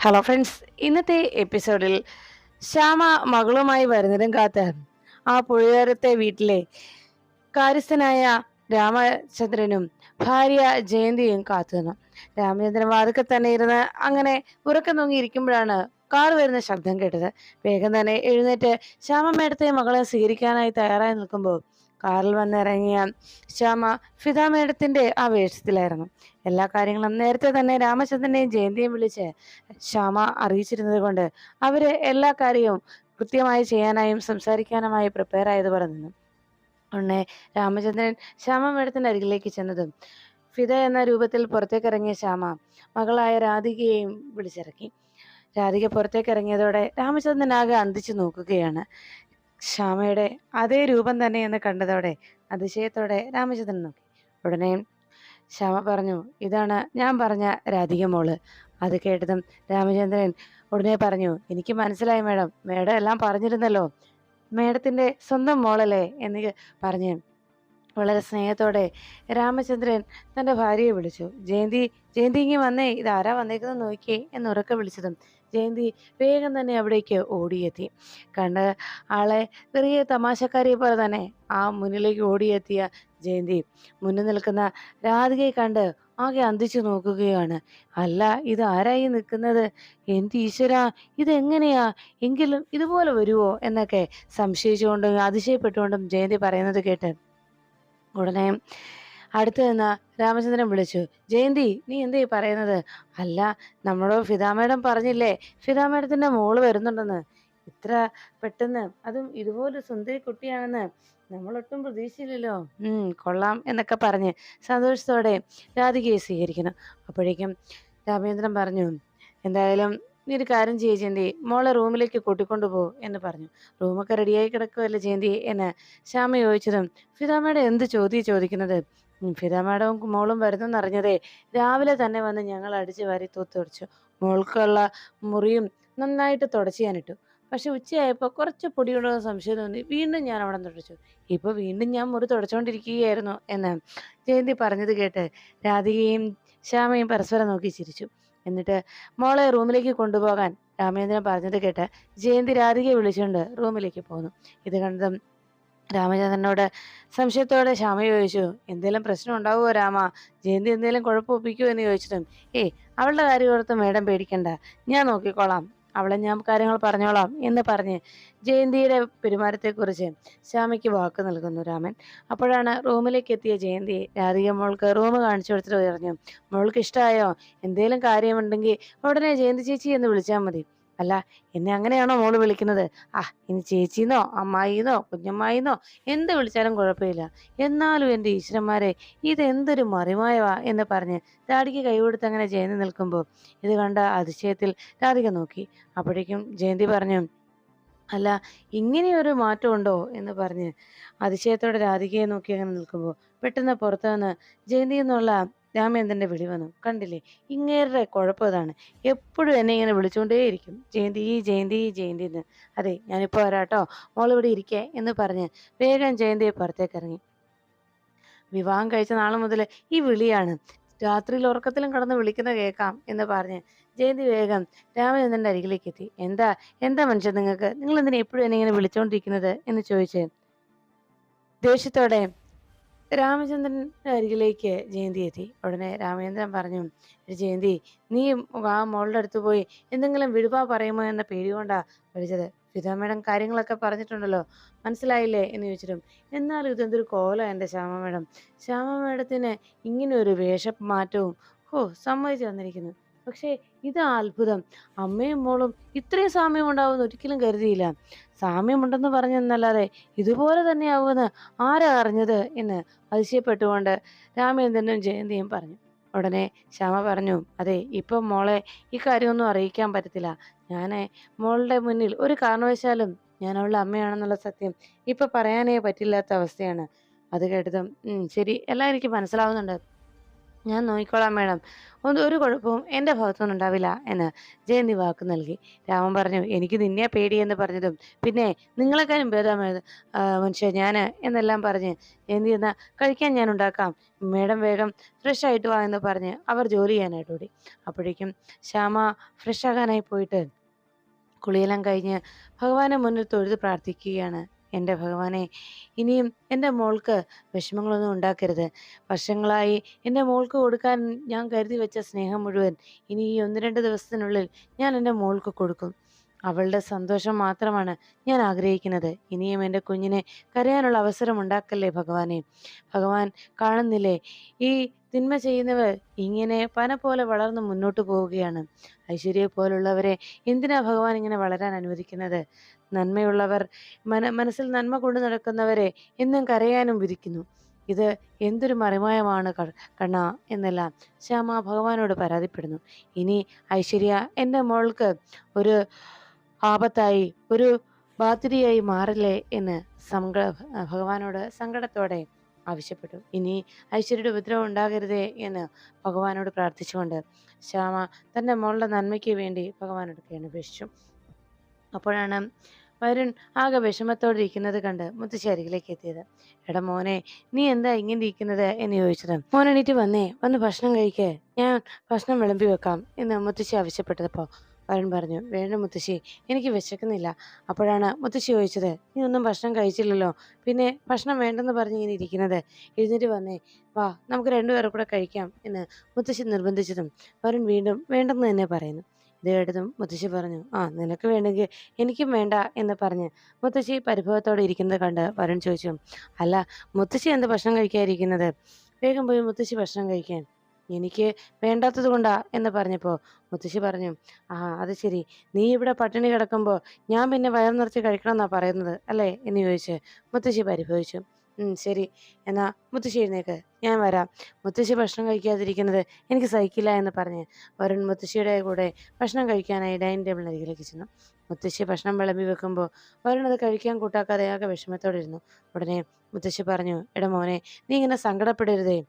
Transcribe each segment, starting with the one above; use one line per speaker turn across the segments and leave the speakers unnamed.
Hello friends ഇന്നത്തെ എപ്പിസോഡിൽ ശ്യാമ മകളുമായി വരുന്നതും കാത്ത് ആ പുഴയോരത്തെ വീട്ടിലെ കാര്യസ്ഥനായ രാമചന്ദ്രനും ഭാര്യ ജയന്തിയും കാത്തുനിന്നു രാമചന്ദ്രൻ വാതുക്കെ തന്നെ ഇരുന്ന് അങ്ങനെ ഉറക്കം തൂങ്ങിയിരിക്കുമ്പോഴാണ് കാർ വരുന്ന ശബ്ദം കേട്ടത്. വേഗം തന്നെ എഴുന്നേറ്റ് ശ്യാമ മകളെ സ്വീകരിക്കാനായി തയ്യാറായി നിൽക്കുമ്പോൾ കാറിൽ വന്നിറങ്ങിയ ശ്യാമ ഫിദ മേഡത്തിന്റെ ആ വേഷത്തിലായിരുന്നു എല്ലാ കാര്യങ്ങളും നേരത്തെ തന്നെ രാമചന്ദ്രനെയും ജയന്തിയും വിളിച്ച് ശ്യാമ അറിയിച്ചിരുന്നത് കൊണ്ട് അവർ എല്ലാ കാര്യവും കൃത്യമായി ചെയ്യാനായും സംസാരിക്കാനുമായി പ്രിപ്പയർ ആയതുപോലെ പറഞ്ഞു ഉടനെ രാമചന്ദ്രൻ ശ്യാമ മേഡത്തിന്റെ അരികിലേക്ക് ചെന്നതും ഫിദ എന്ന രൂപത്തിൽ പുറത്തേക്ക് ഇറങ്ങിയ ശ്യാമ മകളായ രാധികയെയും വിളിച്ചിറക്കി. രാധിക പുറത്തേക്ക് ഇറങ്ങിയതോടെ രാമചന്ദ്രൻ ആകെ അന്തിച്ചു നോക്കുകയാണ്. ശ്യാമയുടെ അതേ രൂപം തന്നെ എന്ന് കണ്ടതോടെ അതിശയത്തോടെ രാമചന്ദ്രൻ നോക്കി. ഉടനെ ശ്യാമ പറഞ്ഞു ഇതാണ് ഞാൻ പറഞ്ഞ രാധിക മോൾ. അത് കേട്ടതും രാമചന്ദ്രൻ ഉടനെ പറഞ്ഞു എനിക്ക് മനസ്സിലായി മേഡം മേഡം എല്ലാം പറഞ്ഞിരുന്നല്ലോ. മേഡത്തിന്റെ സ്വന്തം മോളല്ലേ? എന്ന് പറഞ്ഞ് വളരെ സ്നേഹത്തോടെ രാമചന്ദ്രൻ തന്റെ ഭാര്യയെ വിളിച്ചു. ജയന്തി ജയന്തി ഇങ്ങി വന്നേ ഇതാരാ വന്നേക്കുന്നത് നോക്കിയേ എന്ന് ഉറക്കെ വിളിച്ചതും ജയന്തി വേഗം തന്നെ അവിടേക്ക് ഓടിയെത്തി. കണ്ട് ആളെ ചെറിയ തമാശക്കാരിയെ പോലെ തന്നെ ആ മുന്നിലേക്ക് ഓടിയെത്തിയ ജയന്തി മുന്നിൽ നിൽക്കുന്ന രാധികയെ കണ്ട് ആകെ അന്തിച്ചു നോക്കുകയാണ്. അല്ല ഇത് ആരായി നിൽക്കുന്നത്? എന്ത് ഈശ്വര ഇതെങ്ങനെയാ എങ്കിലും ഇതുപോലെ വരുവോ? എന്നൊക്കെ സംശയിച്ചുകൊണ്ടും അതിശയപ്പെട്ടുകൊണ്ടും ജയന്തി പറയുന്നത് കേട്ട് ഉടനെ അടുത്ത് നിന്ന് രാമചന്ദ്രൻ വിളിച്ചു ജയന്തി നീ എന്തേ പറയുന്നത്? അല്ല നമ്മളോ ഫിദാ മേഡം പറഞ്ഞില്ലേ ഫിദാ മേഡത്തിന്റെ മോൾ വരുന്നുണ്ടെന്ന്. ഇത്ര പെട്ടെന്ന് അതും ഇതുപോലെ സുന്ദരി കുട്ടിയാണെന്ന് നമ്മളൊട്ടും പ്രതീക്ഷയില്ലല്ലോ കൊള്ളാം എന്നൊക്കെ പറഞ്ഞ് സന്തോഷത്തോടെ രാധികയെ സ്വീകരിക്കണം അപ്പോഴേക്കും രാമചന്ദ്രൻ പറഞ്ഞു എന്തായാലും നീ ഒരു കാര്യം ചെയ്യ ജയന്തി മോളെ റൂമിലേക്ക് കൂട്ടിക്കൊണ്ടു പോ എന്ന് പറഞ്ഞു. റൂമൊക്കെ റെഡിയായി കിടക്കുമല്ലേ ജയന്തി? എന്ന് ശ്യാമ ചോദിച്ചതും ഫിതാമയുടെ എന്ത് ചോദ്യം ചോദിക്കുന്നത്? ഫിദ മാഡവും മോളും വരുന്നെന്നറിഞ്ഞതേ. രാവിലെ തന്നെ വന്ന് ഞങ്ങൾ അടിച്ച് വാരി തൂത്തുടച്ചു മോൾക്കുള്ള മുറിയും നന്നായിട്ട് തുടച്ച് ഞാനിട്ടു പക്ഷെ ഉച്ചയായപ്പോൾ കുറച്ച് പൊടിയുണ്ടോ സംശയം തോന്നി. വീണ്ടും ഞാൻ അവിടെ തുടച്ചു. ഇപ്പോൾ വീണ്ടും ഞാൻ മുറി തുടച്ചുകൊണ്ടിരിക്കുകയായിരുന്നു എന്ന് ജയന്തി പറഞ്ഞത് കേട്ട് രാധികയും ശ്യാമയും പരസ്പരം നോക്കി ചിരിച്ചു. എന്നിട്ട് മോളെ റൂമിലേക്ക് കൊണ്ടുപോകാൻ രാമചന്ദ്രൻ പറഞ്ഞത് കേട്ട് ജയന്തി രാധികയെ വിളിച്ചുകൊണ്ട് റൂമിലേക്ക് പോന്നു. ഇത് കണ്ടതും രാമചന്ദ്രനോട് സംശയത്തോടെ ശ്യാമ ചോദിച്ചു എന്തെങ്കിലും പ്രശ്നം ഉണ്ടാവുമോ രാമ? ജയന്തി എന്തെങ്കിലും കുഴപ്പമൊപ്പിക്കുമോ എന്ന് ചോദിച്ചിട്ടും ഏയ് അവളുടെ കാര്യം ഓർത്ത് മേഡം പേടിക്കണ്ട. ഞാൻ നോക്കിക്കോളാം. അവളെ ഞാൻ കാര്യങ്ങൾ പറഞ്ഞോളാം എന്ന് പറഞ്ഞ് ജയന്തിയുടെ പെരുമാറ്റത്തെക്കുറിച്ച് ശ്യാമയ്ക്ക് വാക്ക് നൽകുന്നു രാമൻ. അപ്പോഴാണ് റൂമിലേക്ക് എത്തിയ ജയന്തി രാധിക മോൾക്ക് റൂം കാണിച്ചു കൊടുത്തിട്ട് പറഞ്ഞു മോൾക്ക് ഇഷ്ടമായോ എന്തെങ്കിലും കാര്യമുണ്ടെങ്കിൽ ഉടനെ ജയന്തി ചേച്ചി എന്ന് വിളിച്ചാൽ മതി. അല്ല എന്നെ അങ്ങനെയാണോ മോൾ വിളിക്കുന്നത്? ആ ഇനി ചേച്ചിന്നോ അമ്മായിന്നോ കുഞ്ഞമ്മായിന്നോ എന്ത് വിളിച്ചാലും കുഴപ്പമില്ല. എന്നാലും എന്റെ ഈശ്വരന്മാരെ ഇതെന്തൊരു മറിമായവാ എന്ന് പറഞ്ഞ് രാധിക കൈകൊടുത്ത് അങ്ങനെ ജയന്തി നിൽക്കുമ്പോൾ ഇത് കണ്ട അതിശയത്തിൽ രാധിക നോക്കി. അപ്പോഴേക്കും ജയന്തി പറഞ്ഞു അല്ല ഇങ്ങനെയൊരു മാറ്റമുണ്ടോ എന്ന് പറഞ്ഞ് അതിശയത്തോടെ രാധികയെ നോക്കി അങ്ങനെ നിൽക്കുമ്പോൾ പെട്ടെന്ന് പുറത്തു നിന്ന് ജയന്തി എന്നുള്ള രാമേന്ദ്രന്റെ വിളി വന്നു. കണ്ടില്ലേ? ഇങ്ങേരുടെ കുഴപ്പം ഇതാണ്. എപ്പോഴും എന്നെ ഇങ്ങനെ വിളിച്ചുകൊണ്ടേയിരിക്കും ജയന്തി ജയന്തി ജയന്തി എന്ന്. അതെ ഞാനിപ്പോൾ വരാട്ടോ. മോളിവിടെ ഇരിക്കേ എന്ന് പറഞ്ഞ് വേഗം ജയന്തിയെ പുറത്തേക്ക് ഇറങ്ങി. വിവാഹം കഴിച്ച നാൾ മുതൽ ഈ വിളിയാണ്. രാത്രിയിൽ ഉറക്കത്തിലും കടന്ന് വിളിക്കുന്ന കേൾക്കാം എന്ന് പറഞ്ഞ് ജയന്തി വേഗം രാമചന്ദ്രന്റെ അരികിലേക്ക് എത്തി. എന്താ എന്താ മനുഷ്യൻ നിങ്ങൾക്ക്? നിങ്ങൾ എന്തിനാ എപ്പോഴും എന്നെ ഇങ്ങനെ വിളിച്ചുകൊണ്ടിരിക്കുന്നത് എന്ന് ചോദിച്ച്. ദേഷ്യത്തോടെ രാമചന്ദ്രന്റെ അരികിലേക്ക് ജയന്തി എത്തി. ഉടനെ രാമചന്ദ്രൻ പറഞ്ഞു ജയന്തി നീ ആ മോളുടെ അടുത്ത് പോയി. എന്തെങ്കിലും വിടുവാ പറയുമോ എന്ന പേടി കൊണ്ടാ വിളിച്ചത്. ഫിദ മേഡം കാര്യങ്ങളൊക്കെ പറഞ്ഞിട്ടുണ്ടല്ലോ. മനസ്സിലായില്ലേ? എന്ന് ചോദിച്ചിട്ടും എന്നാലും ഇതെന്തൊരു കോല എന്റെ ശ്യാമ മേഡം ശ്യാമ മേഡത്തിന് ഇങ്ങനെ ഒരു വേഷമാറ്റവും ഓ സമ്മതിച്ചു വന്നിരിക്കുന്നു പക്ഷേ ഇത് അത്ഭുതം. അമ്മയും മോളും ഇത്രയും സാമ്യം ഉണ്ടാവുമെന്ന് ഒരിക്കലും കരുതിയില്ല. സാമ്യമുണ്ടെന്ന് പറഞ്ഞെന്നല്ലാതെ ഇതുപോലെ തന്നെയാവുമെന്ന് ആരാ അറിഞ്ഞത് എന്ന് അതിശയപ്പെട്ടുകൊണ്ട് രാമേന്ദ്രനും ജയന്തിയും പറഞ്ഞു. ഉടനെ ശ്യാമ പറഞ്ഞു അതെ ഇപ്പം മോളെ ഈ കാര്യമൊന്നും അറിയിക്കാൻ പറ്റത്തില്ല. ഞാൻ മോളുടെ മുന്നിൽ ഒരു കാരണവശാലും ഞാൻ അവളുടെ അമ്മയാണെന്നുള്ള സത്യം ഇപ്പം പറയാനേ പറ്റില്ലാത്ത അവസ്ഥയാണ്. അത് കേട്ടതും ശരി എല്ലാം എനിക്ക് മനസ്സിലാവുന്നുണ്ട്. ഞാൻ നോക്കിക്കോളാം മേഡം. ഒന്ന് ഒരു കുഴപ്പവും എന്റെ ഭാഗത്തുനിന്ന് ഉണ്ടാവില്ല എന്ന് ജയന്തി വാക്ക് നൽകി. രാമൻ പറഞ്ഞു എനിക്ക് നിന്നെ പേടിയെന്ന് പറഞ്ഞതും പിന്നെ നിങ്ങളെക്കാളും ഭേദമായത് മനുഷ്യ ഞാൻ എന്നെല്ലാം പറഞ്ഞ് ജയന്തി എന്നാ കഴിക്കാൻ ഞാൻ ഉണ്ടാക്കാം. മേഡം വേഗം ഫ്രഷ് ആയിട്ട് വാ എന്ന് പറഞ്ഞ് അവർ ജോലി ചെയ്യാനായിട്ട് ഓടി. അപ്പോഴേക്കും ശ്യാമ ഫ്രഷ് ആകാനായി പോയിട്ട് കുളിയെല്ലാം കഴിഞ്ഞ് ഭഗവാന്റെ മുന്നിൽ തൊഴുത് പ്രാർത്ഥിക്കുകയാണ്. എന്റെ ഭഗവാനെ ഇനിയും എന്റെ മോൾക്ക് വിഷമങ്ങളൊന്നും ഉണ്ടാക്കരുത്. വർഷങ്ങളായി എന്റെ മോൾക്ക് കൊടുക്കാൻ ഞാൻ കരുതി വെച്ച സ്നേഹം മുഴുവൻ ഇനി ഈ ഒന്ന് രണ്ട് ദിവസത്തിനുള്ളിൽ ഞാൻ എന്റെ മോൾക്ക് കൊടുക്കും. അവളുടെ സന്തോഷം മാത്രമാണ് ഞാൻ ആഗ്രഹിക്കുന്നത്. ഇനിയും എന്റെ കുഞ്ഞിനെ കരയാനുള്ള അവസരം ഉണ്ടാക്കല്ലേ ഭഗവാനെ? ഭഗവാൻ കാണുന്നില്ലേ? ഈ തിന്മ ചെയ്യുന്നവർ ഇങ്ങനെ പന പോലെ വളർന്ന് മുന്നോട്ട് പോവുകയാണ്. ഐശ്വര്യയെ പോലുള്ളവരെ എന്തിനാ ഭഗവാൻ ഇങ്ങനെ വളരാൻ അനുവദിക്കുന്നത്? നന്മയുള്ളവർ മന മനസ്സിൽ നന്മ കൊണ്ടു നടക്കുന്നവരെ എന്നും കരയാനും വിധിക്കുന്നു. ഇത് എന്തൊരു മറിമായമാണ് കണ്ണ എന്നെല്ലാം ശ്യാമ ഭഗവാനോട് പരാതിപ്പെടുന്നു. ഇനി ഐശ്വര്യ എന്റെ മോൾക്ക് ഒരു ആപത്തായി ഒരു ബാത്തിരിയായി മാറില്ലേ എന്ന് സങ്ക ഭഗവാനോട് സങ്കടത്തോടെ ആവശ്യപ്പെട്ടു. ഇനി ഐശ്വര്യയുടെ ഉപദ്രവം ഉണ്ടാകരുതേ എന്ന് ഭഗവാനോട് പ്രാർത്ഥിച്ചുകൊണ്ട് ശ്യാമ തന്റെ മോളുടെ നന്മയ്ക്ക് വേണ്ടി ഭഗവാനോട് കേണപേക്ഷിച്ചു അപ്പോഴാണ് വരുൺ ആകെ വിഷമത്തോടെ ഇരിക്കുന്നത് കണ്ട് മുത്തശ്ശി അരികിലേക്ക് എത്തിയത്. എടാ മോനെ നീ എന്താ ഇങ്ങനെ ഇരിക്കുന്നത്? എന്ന് ചോദിച്ചത്. മോനെണീറ്റ് വന്നേ വന്ന് ഭക്ഷണം കഴിക്കേ. ഞാൻ ഭക്ഷണം വിളമ്പി വെക്കാം എന്ന് മുത്തശ്ശി ആവശ്യപ്പെട്ടപ്പോൾ വരുൺ പറഞ്ഞു. വേണ്ട മുത്തശ്ശി എനിക്ക് വിശക്കുന്നില്ല. അപ്പോഴാണ് മുത്തശ്ശി ചോദിച്ചത്. നീ ഒന്നും ഭക്ഷണം കഴിച്ചില്ലല്ലോ. പിന്നെ ഭക്ഷണം വേണ്ടെന്ന് പറഞ്ഞ് ഇങ്ങനെ ഇരിക്കുന്നത്. എഴുന്നേറ്റ് വന്നേ. വാ നമുക്ക് രണ്ടുപേരും കൂടെ കഴിക്കാം എന്ന് മുത്തശ്ശി നിർബന്ധിച്ചതും വരുൺ വീണ്ടും വേണ്ടെന്ന് തന്നെ പറയുന്നു. കേട്ടതും മുത്തശ്ശി പറഞ്ഞു ആ നിനക്ക് വേണമെങ്കിൽ എനിക്കും വേണ്ട എന്ന് പറഞ്ഞ് മുത്തശ്ശി പരിഭവത്തോടെ ഇരിക്കുന്നത് കണ്ട് വരുൺ ചോദിച്ചു അല്ല മുത്തശ്ശി എന്ത് ഭക്ഷണം കഴിക്കാതിരിക്കുന്നത് വേഗം പോയി മുത്തശ്ശി ഭക്ഷണം കഴിക്കാൻ എനിക്ക് വേണ്ടാത്തത് കൊണ്ടാ എന്ന് പറഞ്ഞപ്പോൾ മുത്തശ്ശി പറഞ്ഞു ആ അത് ശരി നീ ഇവിടെ പട്ടിണി കിടക്കുമ്പോൾ ഞാൻ പിന്നെ വയർ നിറച്ച് കഴിക്കണം എന്നാണ് പറയുന്നത് അല്ലേ? എന്ന് ചോദിച്ച് മുത്തശ്ശി പരിഭവിച്ചു. ശരി. എന്നാ മുത്തശ്ശി എഴുന്നേക്ക്. ഞാൻ വരാം. മുത്തശ്ശി ഭക്ഷണം കഴിക്കാതിരിക്കുന്നത് എനിക്ക് സഹിക്കില്ല എന്ന് പറഞ്ഞ് വരുൺ മുത്തശ്ശിയുടെ കൂടെ ഭക്ഷണം കഴിക്കാനായി ഡൈനിങ് ടേബിളിന് അരികിലേക്ക് ചെന്നു. മുത്തശ്ശി ഭക്ഷണം വിളമ്പി വെക്കുമ്പോൾ വരുൺ അത് കഴിക്കാൻ കൂട്ടാക്കാതെ ആകെ വിഷമത്തോടെ ഇരുന്നു. ഉടനെ മുത്തശ്ശി പറഞ്ഞു എടാ മോനെ നീ ഇങ്ങനെ സങ്കടപ്പെടരുതേ.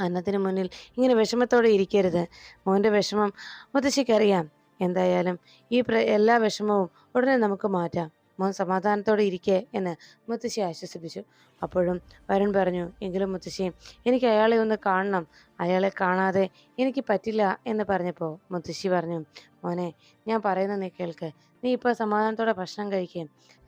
അന്നത്തിന് മുന്നിൽ ഇങ്ങനെ വിഷമത്തോടെ ഇരിക്കരുത്. മോന്റെ വിഷമം മുത്തശ്ശിക്കറിയാം. എന്തായാലും ഈ എല്ലാ വിഷമവും ഉടനെ നമുക്ക് മാറ്റാം. മോൻ സമാധാനത്തോടെ ഇരിക്കെ എന്ന് മുത്തശ്ശി ആശ്വസിപ്പിച്ചു. അപ്പോഴും വരുൺ പറഞ്ഞു എങ്കിലും മുത്തശ്ശി എനിക്ക് അയാളെ ഒന്ന് കാണണം. അയാളെ കാണാതെ എനിക്ക് പറ്റില്ല എന്ന് പറഞ്ഞപ്പോൾ മുത്തശ്ശി പറഞ്ഞു മോനെ ഞാൻ പറയുന്ന നീ കേൾക്ക്. നീ ഇപ്പോൾ സമാധാനത്തോടെ ഭക്ഷണം കഴിക്കേ.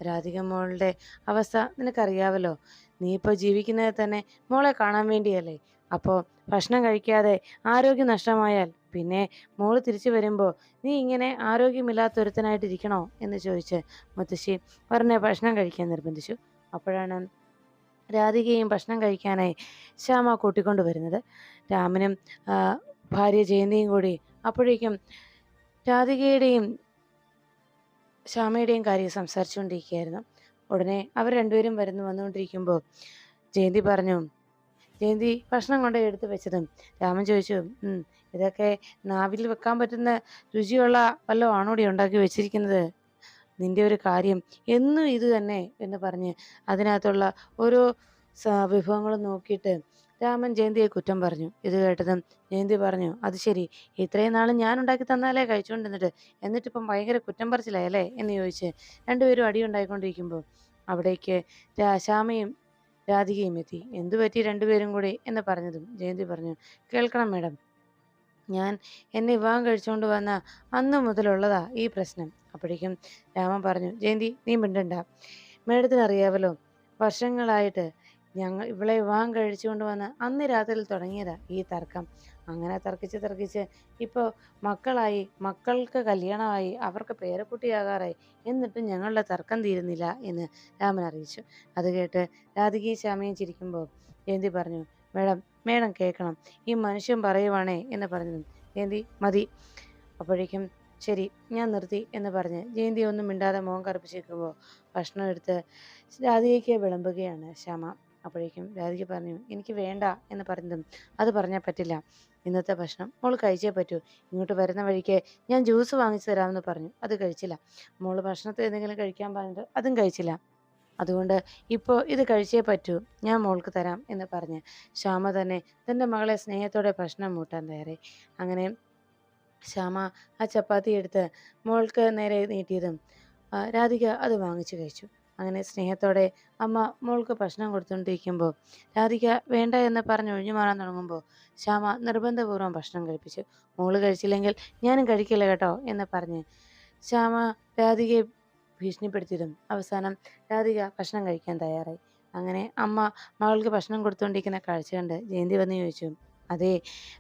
രാധിക മോളുടെ അവസ്ഥ നിനക്കറിയാവല്ലോ. നീ ഇപ്പോൾ ജീവിക്കുന്നത് തന്നെ മോളെ കാണാൻ വേണ്ടിയല്ലേ. അപ്പോൾ ഭക്ഷണം കഴിക്കാതെ ആരോഗ്യം നഷ്ടമായാൽ പിന്നെ മോൾ തിരിച്ചു വരുമ്പോൾ നീ ഇങ്ങനെ ആരോഗ്യമില്ലാത്തൊരുത്തനായിട്ടിരിക്കണോ? എന്ന് ചോദിച്ച് മുത്തശ്ശി പറഞ്ഞ ഭക്ഷണം കഴിക്കാൻ നിർബന്ധിച്ചു. അപ്പോഴാണ് രാധികയും ഭക്ഷണം കഴിക്കാനായി ശ്യാമ കൂട്ടിക്കൊണ്ടു വരുന്നത്. രാമനും ഭാര്യ ജയന്തിയും കൂടി അപ്പോഴേക്കും രാധികയുടെയും ശ്യാമയുടെയും കാര്യം സംസാരിച്ചുകൊണ്ടിരിക്കുകയായിരുന്നു. ഉടനെ അവർ രണ്ടുപേരും വരുന്നു വന്നുകൊണ്ടിരിക്കുമ്പോൾ ജയന്തി പറഞ്ഞു ജയന്തി ഭക്ഷണം കൊണ്ട് എടുത്ത് വെച്ചതും. രാമൻ ചോദിച്ചു ഇതൊക്കെ നാവിൽ വെക്കാൻ പറ്റുന്ന രുചിയുള്ള വല്ല ആണോടി ഉണ്ടാക്കി വെച്ചിരിക്കുന്നത്? നിന്റെ ഒരു കാര്യം എന്നും ഇത് തന്നെ എന്ന് പറഞ്ഞ് അതിനകത്തുള്ള ഓരോ വിഭവങ്ങളും നോക്കിയിട്ട് രാമൻ ജയന്തിയെ കുറ്റം പറഞ്ഞു. ഇത് കേട്ടതും ജയന്തി പറഞ്ഞു അത് ശരി ഇത്രയും നാളും ഞാൻ ഉണ്ടാക്കി തന്നാലേ കഴിച്ചുകൊണ്ടിരുന്നിട്ട് എന്നിട്ടിപ്പം ഭയങ്കര കുറ്റം പറിച്ചില്ലേ എന്ന് ചോദിച്ച് രണ്ടുപേരും അടിയുണ്ടായിക്കൊണ്ടിരിക്കുമ്പോൾ അവിടേക്ക് ശ്യാമയും രാധികയും എത്തി. എന്തുപറ്റി രണ്ടുപേരും കൂടി? എന്ന് പറഞ്ഞതും ജയന്തി പറഞ്ഞു കേൾക്കണം മേഡം. ഞാൻ എന്നെ വിവാഹം കഴിച്ചുകൊണ്ട് വന്ന അന്നു മുതലുള്ളതാ ഈ പ്രശ്നം. അപ്പോഴേക്കും രാമൻ പറഞ്ഞു ജയന്തി നീ മിണ്ടണ്ട. മേഡത്തിന് അറിയാമല്ലോ വർഷങ്ങളായിട്ട് ഞങ്ങൾ ഇവളെ വിവാഹം കഴിച്ചുകൊണ്ട് വന്ന് അന്ന് രാത്രിയിൽ തുടങ്ങിയതാ ഈ തർക്കം. അങ്ങനെ തർക്കിച്ച് തർക്കിച്ച് ഇപ്പോൾ മക്കളായി മക്കൾക്ക് കല്യാണമായി അവർക്ക് പേരക്കുട്ടിയാകാറായി എന്നിട്ടും ഞങ്ങളുടെ തർക്കം തീരുന്നില്ല എന്ന് രാമൻ അറിയിച്ചു. അത് കേട്ട് രാധികയും ശ്യാമയും ചിരിക്കുമ്പോൾ ജയന്തി പറഞ്ഞു മേഡം മേഡം കേൾക്കണം. ഈ മനുഷ്യൻ പറയുവാണേ എന്ന് പറഞ്ഞു ജയന്തി മതി. അപ്പോഴേക്കും ശരി ഞാൻ നിർത്തി എന്ന് പറഞ്ഞ് ജയന്തി ഒന്നും മിണ്ടാതെ മുഖം കറുപ്പിച്ചിരിക്കുമ്പോൾ ഭക്ഷണം എടുത്ത് രാധികയ്ക്ക് വിളമ്പുകയാണ് ശ്യാമ. അപ്പോഴേക്കും രാധിക പറഞ്ഞു എനിക്ക് വേണ്ട എന്ന് പറഞ്ഞതും അത് പറഞ്ഞാൽ പറ്റില്ല. ഇന്നത്തെ ഭക്ഷണം മോൾ കഴിച്ചേ പറ്റൂ. ഇങ്ങോട്ട് വരുന്ന വഴിക്ക് ഞാൻ ജ്യൂസ് വാങ്ങിച്ചു തരാമെന്ന് പറഞ്ഞു. അത് കഴിച്ചില്ല. മോൾ ഭക്ഷണത്തിൽ എന്തെങ്കിലും കഴിക്കാൻ പറഞ്ഞിട്ട് അതും കഴിച്ചില്ല. അതുകൊണ്ട് ഇപ്പോൾ ഇത് കഴിച്ചേ പറ്റൂ. ഞാൻ മോൾക്ക് തരാം എന്ന് പറഞ്ഞ് ശ്യാമ തന്നെ തന്റെ മകളെ സ്നേഹത്തോടെ ഭക്ഷണം മൂട്ടാൻ തയ്യാറി അങ്ങനെ ശ്യാമ ആ ചപ്പാത്തി എടുത്ത് മോൾക്ക് നേരെ നീട്ടിയതും രാധിക അത് വാങ്ങിച്ചു കഴിച്ചു. അങ്ങനെ സ്നേഹത്തോടെ അമ്മ മോൾക്ക് ഭക്ഷണം കൊടുത്തുകൊണ്ടിരിക്കുമ്പോൾ രാധിക വേണ്ട എന്ന് പറഞ്ഞ് ഒഴിഞ്ഞു മാറാൻ തുടങ്ങുമ്പോൾ ശ്യാമ നിർബന്ധപൂർവം ഭക്ഷണം കഴിപ്പിച്ചു. മോൾ കഴിച്ചില്ലെങ്കിൽ ഞാനും കഴിക്കില്ല കേട്ടോ എന്ന് പറഞ്ഞ് ശ്യാമ രാധികയെ ഭീഷണിപ്പെടുത്തിയിരുന്നു അവസാനം രാധിക ഭക്ഷണം കഴിക്കാൻ തയ്യാറായി. അങ്ങനെ അമ്മ മകൾക്ക് ഭക്ഷണം കൊടുത്തുകൊണ്ടിരിക്കുന്ന കാഴ്ച കണ്ട് ജയന്തി വന്ന് ചോദിച്ചു അതെ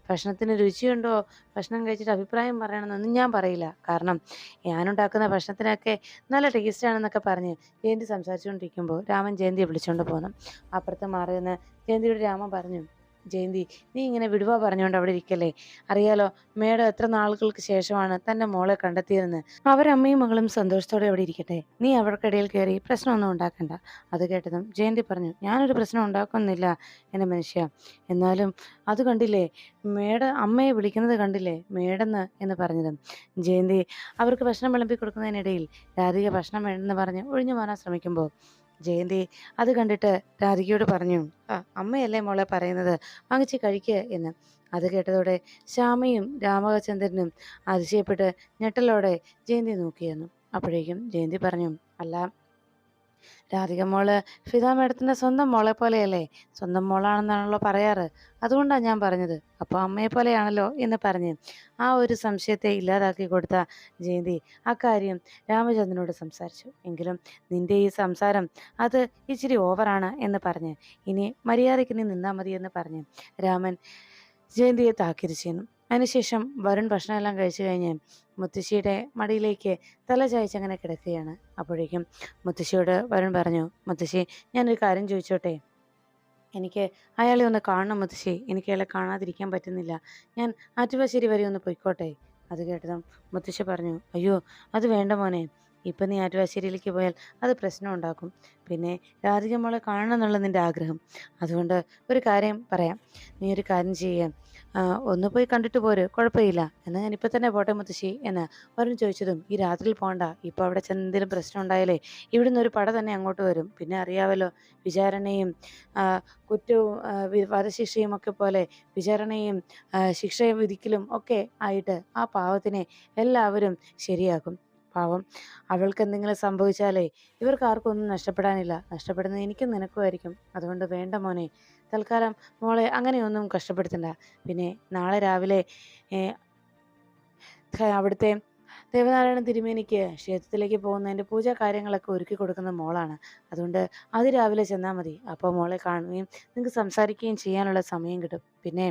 ഭക്ഷണത്തിന് രുചിയുണ്ടോ ഭക്ഷണം കഴിച്ചിട്ട് അഭിപ്രായം പറയണമെന്നൊന്നും ഞാൻ പറയില്ല. കാരണം ഞാനുണ്ടാക്കുന്ന ഭക്ഷണത്തിനൊക്കെ നല്ല ടേസ്റ്റാണെന്നൊക്കെ പറഞ്ഞ് ജയന്തി സംസാരിച്ചുകൊണ്ടിരിക്കുമ്പോൾ രാമൻ ജയന്തിയെ വിളിച്ചുകൊണ്ട് പോന്നു. അപ്പുറത്ത് മാറിയെന്ന് ജയന്തിയോട് രാമൻ പറഞ്ഞു ജയന്തി നീ ഇങ്ങനെ വിടുവാ പറഞ്ഞുകൊണ്ട് അവിടെ ഇരിക്കല്ലേ? അറിയാലോ മേഡം എത്ര നാളുകൾക്ക് ശേഷമാണ് തന്റെ മോളെ കണ്ടെത്തിയതെന്ന്. അവരമ്മയും മകളും സന്തോഷത്തോടെ അവിടെ ഇരിക്കട്ടെ. നീ അവർക്കിടയിൽ കയറി പ്രശ്നമൊന്നും ഉണ്ടാക്കണ്ട. അത് കേട്ടതും ജയന്തി പറഞ്ഞു ഞാനൊരു പ്രശ്നം ഉണ്ടാക്കുന്നില്ല എന്റെ മനുഷ്യ. എന്നാലും അത് കണ്ടില്ലേ മേഡ അമ്മയെ വിളിക്കുന്നത് കണ്ടില്ലേ മേഡെന്ന് എന്ന് പറഞ്ഞതും. ജയന്തി അവർക്ക് ഭക്ഷണം വിളമ്പി കൊടുക്കുന്നതിനിടയിൽ രാധിക ഭക്ഷണം വേണ്ടെന്ന് പറഞ്ഞ് ഒഴിഞ്ഞു മാറാൻ ശ്രമിക്കുമ്പോൾ ജയന്തി അത് കണ്ടിട്ട് രാധികയോട് പറഞ്ഞു അമ്മയല്ലേ മോളെ പറയുന്നത്? വാങ്ങിച്ച് കഴിക്കുക എന്ന്. അത് കേട്ടതോടെ ശ്യാമയും രാമചന്ദ്രനും അതിശയപ്പെട്ട് ഞെട്ടലോടെ ജയന്തി നോക്കിയിരുന്നു അപ്പോഴേക്കും ജയന്തി പറഞ്ഞു അല്ല രാധിക മോൾ ഫിദ മേഡത്തിന്റെ സ്വന്തം മോളെ പോലെയല്ലേ? സ്വന്തം മോളാണെന്നാണല്ലോ പറയാറ്. അതുകൊണ്ടാണ് ഞാൻ പറഞ്ഞത്. അപ്പോൾ അമ്മയെ പോലെയാണല്ലോ എന്ന് പറഞ്ഞ് ആ ഒരു സംശയത്തെ ഇല്ലാതാക്കി കൊടുത്ത ജയന്തി അക്കാര്യം രാമചന്ദ്രനോട് സംസാരിച്ചു. എങ്കിലും നിന്റെ ഈ സംസാരം അത് ഇച്ചിരി ഓവറാണ് എന്ന് പറഞ്ഞ് ഇനി മര്യാദയ്ക്ക് നീ നിന്നാൽ മതി എന്ന് പറഞ്ഞ് രാമൻ ജയന്തിയെ താക്കീത് ചെയ്യുന്നു. അതിനുശേഷം വരുൺ ഭക്ഷണമെല്ലാം കഴിച്ചു കഴിഞ്ഞ് മുത്തശ്ശിയുടെ മടിയിലേക്ക് തല ചായച്ച് അങ്ങനെ കിടക്കുകയാണ് അപ്പോഴേക്കും മുത്തശ്ശിയോട് വരുൺ പറഞ്ഞു മുത്തശ്ശി ഞാനൊരു കാര്യം ചോദിച്ചോട്ടെ? എനിക്ക് അയാളെ ഒന്ന് കാണണം മുത്തശ്ശി. എനിക്ക് അയാളെ കാണാതിരിക്കാൻ പറ്റുന്നില്ല. ഞാൻ ആറ്റുവാശ്ശേരി വരെ ഒന്ന് പൊയ്ക്കോട്ടെ? അത് കേട്ടതും മുത്തശ്ശി പറഞ്ഞു അയ്യോ അത് വേണ്ട മോനെ. ഇപ്പം നീ ആറ്റുവാശ്ശേരിയിലേക്ക് പോയാൽ അത് പ്രശ്നം ഉണ്ടാക്കും. പിന്നെ രാധിക മോളെ കാണണം എന്നുള്ള നിന്റെ ആഗ്രഹം. അതുകൊണ്ട് ഒരു കാര്യം പറയാം. നീ ഒരു കാര്യം ചെയ്യാം. ഒന്ന് പോയി കണ്ടിട്ട് പോര്. കുഴപ്പമില്ല. എന്നാൽ ഇപ്പം തന്നെ പോട്ടെ മുത്തശ്ശി എന്ന് വരും ചോദിച്ചതും ഈ രാത്രിയിൽ പോകണ്ട ഇപ്പോൾ അവിടെ ചെന്ന് എന്തെങ്കിലും പ്രശ്നം ഉണ്ടായാലേ ഇവിടുന്ന് ഒരു പട തന്നെ അങ്ങോട്ട് വരും. പിന്നെ അറിയാമല്ലോ വിചാരണയും കുറ്റവും വധശിക്ഷയും ഒക്കെ പോലെ വിചാരണയും ശിക്ഷയും വിധിക്കലും ഒക്കെ ആയിട്ട് ആ പാവത്തിനെ എല്ലാവരും ശരിയാക്കും. പാവം. അവൾക്ക് എന്തെങ്കിലും സംഭവിച്ചാലേ ഇവർക്ക് ആർക്കും ഒന്നും നഷ്ടപ്പെടാനില്ല. നഷ്ടപ്പെടുന്നത് എനിക്കും നിനക്കുമായിരിക്കും അതുകൊണ്ട് വേണ്ട മോനെ. തൽക്കാലം മോളെ അങ്ങനെയൊന്നും കഷ്ടപ്പെടുത്തണ്ട. പിന്നെ നാളെ രാവിലെ അവിടുത്തെ ദേവനാരായണ തിരുമേനിക്ക് ക്ഷേത്രത്തിലേക്ക് പോകുന്നതിന്റെ പൂജാ കാര്യങ്ങളൊക്കെ ഒരുക്കി കൊടുക്കുന്ന മോളാണ്. അതുകൊണ്ട് അത് രാവിലെ ചെന്നാൽ മതി. അപ്പോൾ മോളെ കാണുകയും നിങ്ങൾക്ക് സംസാരിക്കുകയും ചെയ്യാനുള്ള സമയം കിട്ടും. പിന്നെ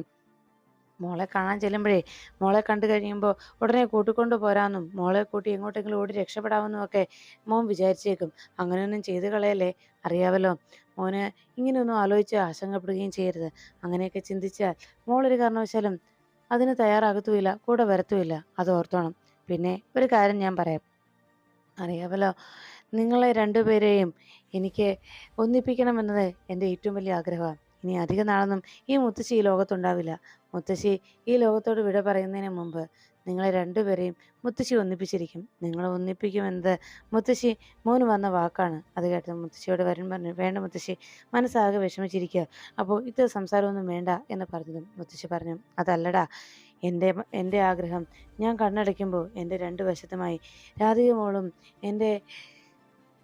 മോളെ കാണാൻ ചെല്ലുമ്പോഴേ മോളെ കണ്ടു കഴിയുമ്പോൾ ഉടനെ കൂട്ടിക്കൊണ്ടു പോരാന്നും മോളെ കൂട്ടി എങ്ങോട്ടെങ്കിലും ഓടി രക്ഷപ്പെടാമെന്നും ഒക്കെ മോൻ വിചാരിച്ചേക്കും. അങ്ങനെയൊന്നും ചെയ്തു കളയല്ലേ? അറിയാവല്ലോ മോന് ഇങ്ങനെയൊന്നും ആലോചിച്ച് ആശങ്കപ്പെടുകയും ചെയ്യരുത്. അങ്ങനെയൊക്കെ ചിന്തിച്ചാൽ മോളൊരു കാരണവശാലും അതിന് തയ്യാറാകത്തുമില്ല കൂടെ വരത്തുമില്ല. അത് ഓർത്തോണം. പിന്നെ ഒരു കാര്യം ഞാൻ പറയാം. അറിയാമല്ലോ നിങ്ങളെ രണ്ടുപേരെയും എനിക്ക് ഒന്നിപ്പിക്കണമെന്നത് എന്റെ ഏറ്റവും വലിയ ആഗ്രഹമാണ്. ഇനി അധിക നാളൊന്നും ഈ മുത്തശ്ശി ഈ ലോകത്തുണ്ടാവില്ല. മുത്തശ്ശി ഈ ലോകത്തോട് വിട പറയുന്നതിന് മുമ്പ് നിങ്ങളെ രണ്ടുപേരെയും മുത്തശ്ശി ഒന്നിപ്പിച്ചിരിക്കും. നിങ്ങളെ ഒന്നിപ്പിക്കുമെന്നത് മുത്തശ്ശി മോന് വന്ന വാക്കാണ്. അത് കേട്ടത് മുത്തശ്ശിയോട് വരൻ പറഞ്ഞു വേണ്ട മുത്തശ്ശി മനസ്സാകെ വിഷമിച്ചിരിക്കുക. അപ്പോൾ ഇത് സംസാരമൊന്നും വേണ്ട എന്ന് പറഞ്ഞതും മുത്തശ്ശി പറഞ്ഞു. അതല്ലടാ എന്റെ എന്റെ ആഗ്രഹം. ഞാൻ കണ്ണടയ്ക്കുമ്പോൾ എന്റെ രണ്ടു വശത്തുമായി രാധിക മോളും എന്റെ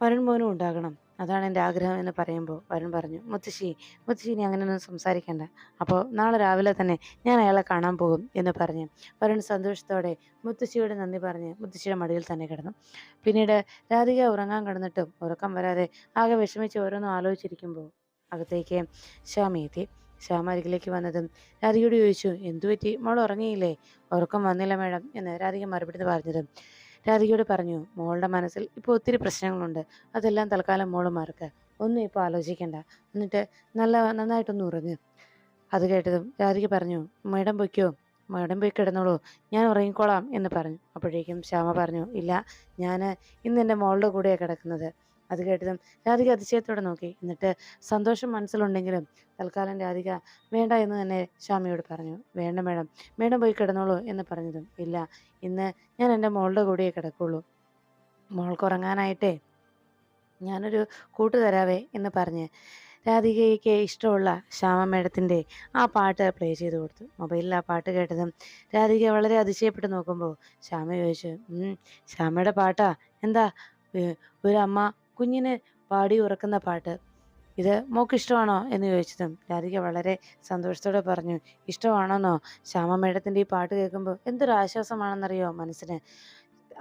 വരൻ മോനും ഉണ്ടാകണം. അതാണ് എന്റെ ആഗ്രഹം എന്ന് പറയുമ്പോൾ വരുൺ പറഞ്ഞു മുത്തശ്ശി മുത്തശ്ശി ഇനി അങ്ങനെയൊന്നും സംസാരിക്കണ്ട. അപ്പോൾ നാളെ രാവിലെ തന്നെ ഞാൻ അയാളെ കാണാൻ പോകും എന്ന് പറഞ്ഞ്. വരുൺ സന്തോഷത്തോടെ മുത്തശ്ശിയോട് നന്ദി പറഞ്ഞ് മുത്തശ്ശിയുടെ മടിയിൽ തന്നെ കിടന്നു. പിന്നീട് രാധിക ഉറങ്ങാൻ കിടന്നിട്ടും ഉറക്കം വരാതെ ആകെ വിഷമിച്ച് ഓരോന്നും ആലോചിച്ചിരിക്കുമ്പോൾ അകത്തേക്ക് ശ്യാമ എത്തി. ശ്യാമ അരികിലേക്ക് വന്നതും രാധികയോട് ചോദിച്ചു എന്തു പറ്റി? മോൾ ഉറങ്ങിയില്ലേ? ഉറക്കം വന്നില്ല മേഡം എന്ന് രാധിക മറുപടി പറഞ്ഞതും രാധികയോട് പറഞ്ഞു മോളുടെ മനസ്സിൽ ഇപ്പോൾ ഒത്തിരി പ്രശ്നങ്ങളുണ്ട്. അതെല്ലാം തൽക്കാലം മോൾ മറക്കുക ഒന്നും ഇപ്പോൾ ആലോചിക്കണ്ട. എന്നിട്ട് നല്ല നന്നായിട്ടൊന്ന് ഉറങ്ങ്. അത് കേട്ടതും രാധിക പറഞ്ഞു മേഡം പൊയ്ക്കോ. മേഡം പോയി കിടന്നോളൂ. ഞാൻ ഉറങ്ങിക്കോളാം എന്ന് പറഞ്ഞു. അപ്പോഴേക്കും ശ്യാമ പറഞ്ഞു ഇല്ല ഞാൻ ഇന്ന് എന്റെ മോളുടെ കൂടെയാണ് കിടക്കുന്നത്. അത് കേട്ടതും രാധിക അതിശയത്തോടെ നോക്കി. എന്നിട്ട് സന്തോഷം മനസ്സിലുണ്ടെങ്കിലും തൽക്കാലം രാധിക വേണ്ട എന്ന് തന്നെ ശ്യാമയോട് പറഞ്ഞു. വേണ്ട മേഡം മേഡം പോയി കിടന്നോളൂ എന്ന് പറഞ്ഞതും ഇല്ല. ഇന്ന് ഞാൻ എന്റെ മോളുടെ കൂടെയേ കിടക്കുള്ളൂ. മോൾക്ക് ഉറങ്ങാനായിട്ടേ ഞാനൊരു കൂട്ട് തരാവേ എന്ന് പറഞ്ഞ് രാധികയ്ക്ക് ഇഷ്ടമുള്ള ശ്യാമ മേഡത്തിന്റെ ആ പാട്ട് പ്ലേ ചെയ്ത് കൊടുത്തു. മൊബൈലിൽ ആ പാട്ട് കേട്ടതും രാധിക വളരെ അതിശയപ്പെട്ട് നോക്കുമ്പോൾ ശ്യാമ ചോദിച്ചു "ഉം, ശ്യാമയുടെ പാട്ടാ? എന്താ? ഒരു അമ്മ കുഞ്ഞിന് പാടി ഉറക്കുന്ന പാട്ട്. ഇത് മോക്ക് ഇഷ്ടമാണോ എന്ന് ചോദിച്ചതും രാധിക വളരെ സന്തോഷത്തോടെ പറഞ്ഞു ഇഷ്ടമാണെന്നോ? ശ്യാമ ഈ പാട്ട് കേൾക്കുമ്പോൾ എന്തൊരു ആശ്വാസമാണെന്നറിയോ മനസ്സിന്?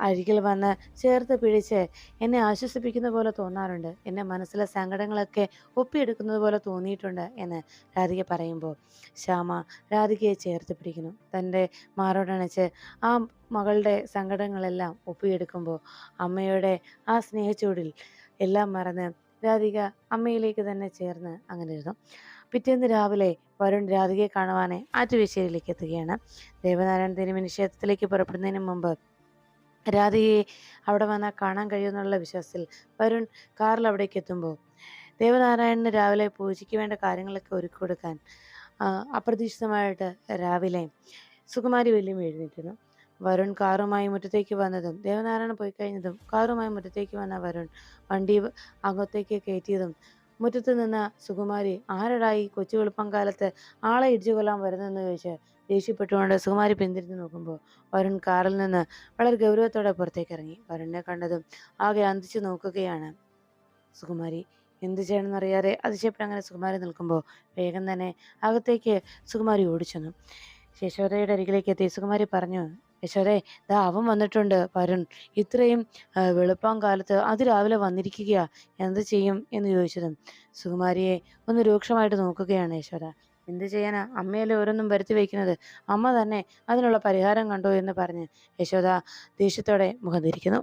അരികിൽ വന്ന് ചേർത്ത് പിടിച്ച് എന്നെ ആശ്വസിപ്പിക്കുന്ന പോലെ തോന്നാറുണ്ട്. എന്റെ മനസ്സിലെ സങ്കടങ്ങളൊക്കെ ഒപ്പിയെടുക്കുന്നത് പോലെ തോന്നിയിട്ടുണ്ട് എന്ന് രാധിക പറയുമ്പോൾ ശ്യാമ രാധികയെ ചേർത്ത് പിടിക്കുന്നു. തന്റെ മാറോടണച്ച് ആ മകളുടെ സങ്കടങ്ങളെല്ലാം ഒപ്പിയെടുക്കുമ്പോൾ അമ്മയുടെ ആ സ്നേഹച്ചൂടിൽ എല്ലാം മറന്ന് രാധിക അമ്മയിലേക്ക് തന്നെ ചേർന്ന് അങ്ങനെ ഇരുന്നു. പിറ്റേന്ന് രാവിലെ വരുൺ രാധികയെ കാണുവാനായി ആറ്റുവേശ്ശേരിയിലേക്ക് എത്തുകയാണ്. ദേവനാരായണ തിരുമേനി ക്ഷേത്രത്തിലേക്ക് പുറപ്പെടുന്നതിന് മുമ്പ് രാധികയെ അവിടെ വന്നാൽ കാണാൻ കഴിയുമെന്നുള്ള വിശ്വാസത്തിൽ വരുൺ കാറിൽ അവിടേക്ക് എത്തുമ്പോൾ ദേവനാരായണന് രാവിലെ പൂജയ്ക്ക് വേണ്ട കാര്യങ്ങളൊക്കെ ഒരുക്കി കൊടുക്കാൻ അപ്രതീക്ഷിതമായിട്ട് രാവിലെ സുകുമാരി വല്യം എഴുന്നേറ്റിരുന്നു. വരുൺ കാറുമായി മുറ്റത്തേക്ക് വന്നതും ദേവനാരായണ പോയി കഴിഞ്ഞതും കാറുമായി മുറ്റത്തേക്ക് വന്ന വരുൺ വണ്ടി അകത്തേക്ക് കയറ്റിയതും മുറ്റത്ത് നിന്ന സുകുമാരി ആരടായി കൊച്ചു വെളുപ്പം കാലത്ത് ആളെ ഇടിച്ചു കൊല്ലാൻ വരുന്നെന്ന് ചോദിച്ച് ദേഷ്യപ്പെട്ടുകൊണ്ട് സുകുമാരി പിന്തിരിഞ്ഞ് നോക്കുമ്പോൾ വരുൺ കാറിൽ നിന്ന് വളരെ ഗൗരവത്തോടെ പുറത്തേക്ക് ഇറങ്ങി. വരുണിനെ കണ്ടതും ആകെ അന്തിച്ചു നോക്കുകയാണ് സുകുമാരി. എന്ത് ചെയ്യണമെന്നറിയാതെ അതിശയപ്പെട്ട് അങ്ങനെ സുകുമാരി നിൽക്കുമ്പോൾ വേഗം തന്നെ അകത്തേക്ക് സുകുമാരി ഓടിച്ചെന്നു. ശേഷവതയുടെ അരികിലേക്ക് എത്തി. സുകുമാരി പറഞ്ഞു യശോദേ ദാ അവൻ വന്നിട്ടുണ്ട് വരുൺ. ഇത്രയും വെളുപ്പാം കാലത്ത് അതിരാവിലെ വന്നിരിക്കുകയാ എന്ത് ചെയ്യും എന്ന് ചോദിച്ചതും. സുകുമാരിയെ ഒന്ന് രൂക്ഷമായിട്ട് നോക്കുകയാണ് യശോദ എന്ത് ചെയ്യാനാ? അമ്മയല്ലേ ഓരോന്നും വരുത്തി വയ്ക്കുന്നത് അമ്മ തന്നെ അതിനുള്ള പരിഹാരം കണ്ടു എന്ന് പറഞ്ഞ് യശോദ ദേഷ്യത്തോടെ മുഖം തിരിക്കുന്നു.